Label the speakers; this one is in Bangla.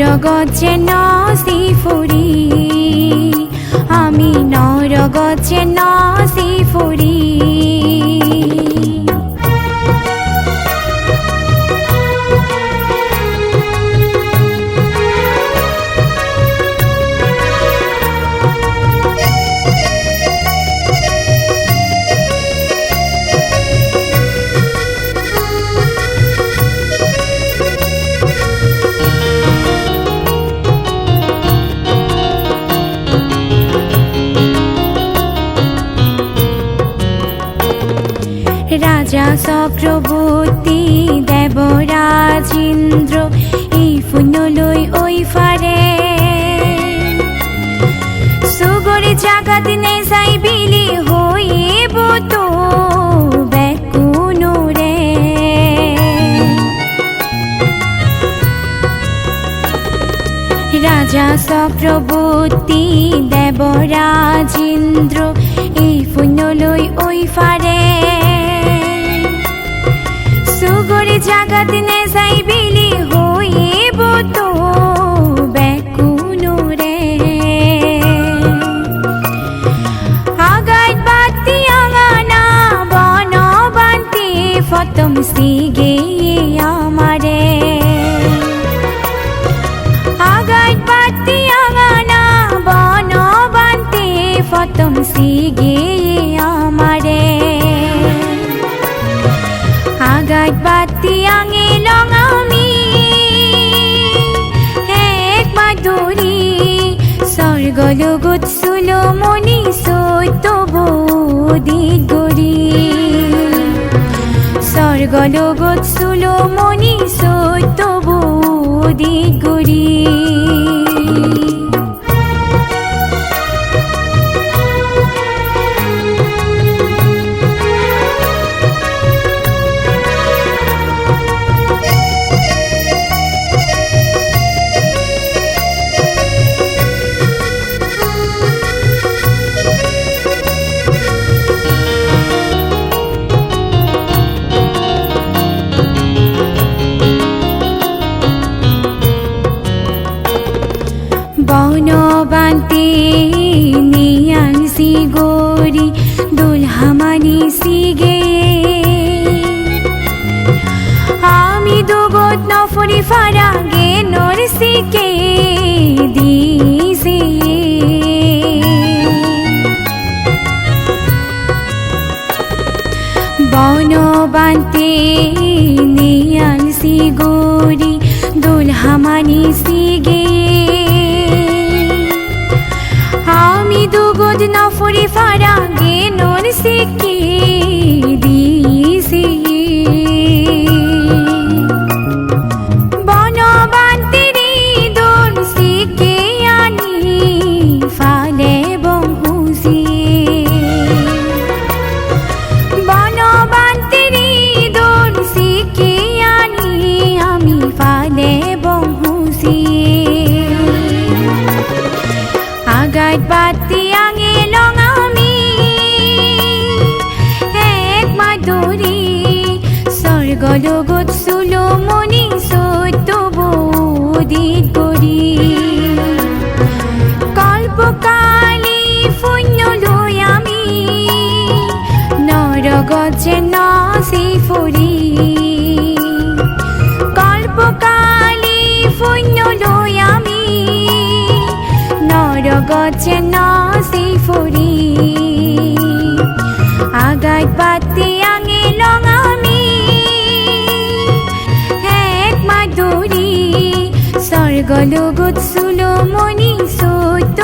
Speaker 1: নৰগত যে নচি ফুৰি আমি যে নচি ফুৰি রাজা চক্রবর্তী দেবরাজ ইন্দ্র এই ফুনলৈ ঐ ফাৰে সুগৰি জাগাত নেযাই বিলি হৈব তো বেকুনুৰে। রাজা চক্রবর্তী দেবরাজ ইন্দ্র এই ফুনলৈ ঐ ফাৰে স্বর্গলোকত চুলো মনি সত্য দিগরি গৰি স্বর্গলোকত চুলো মনি সত্য বুদিত দুগত নফরি ফারাগে নরসিকে দিছে বনবান্তি নিয়াংসি গরি দুলহামানি সিগে। আমি দুগদ নফরি ফারাগে স্বর্গলোকত চুলো মনি সত্য বুদিত গৰি কল্পকালী শূন্যলৈ আমি নৰগত যে নচি ফুৰি কল্পকালী শূন্যলৈ আমি নৰগত যে নচি ফুৰি আগাত বাতি চুলো মনি সত্য